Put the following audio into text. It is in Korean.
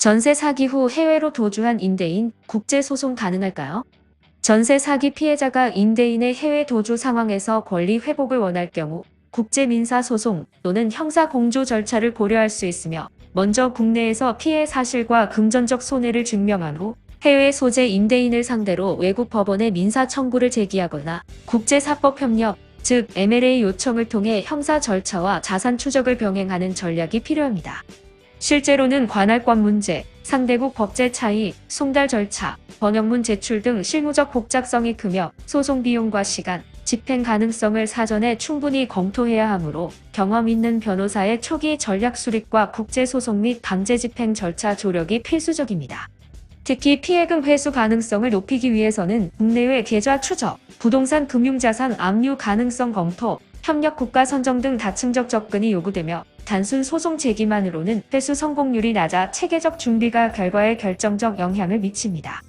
전세 사기 후 해외로 도주한 임대인 국제 소송 가능할까요? 전세 사기 피해자가 임대인의 해외 도주 상황에서 권리 회복을 원할 경우 국제 민사 소송 또는 형사 공조 절차를 고려할 수 있으며 먼저 국내에서 피해 사실과 금전적 손해를 증명한 후 해외 소재 임대인을 상대로 외국 법원에 민사 청구를 제기하거나 국제사법협력 즉 MLA 요청을 통해 형사 절차와 자산 추적을 병행하는 전략이 필요합니다. 실제로는 관할권 문제, 상대국 법제 차이, 송달 절차, 번역문 제출 등 실무적 복잡성이 크며 소송 비용과 시간, 집행 가능성을 사전에 충분히 검토해야 하므로 경험 있는 변호사의 초기 전략 수립과 국제소송 및 강제 집행 절차 조력이 필수적입니다. 특히 피해금 회수 가능성을 높이기 위해서는 국내외 계좌 추적, 부동산 금융자산 압류 가능성 검토, 협력 국가 선정 등 다층적 접근이 요구되며 단순 소송 제기만으로는 회수 성공률이 낮아 체계적 준비가 결과에 결정적 영향을 미칩니다.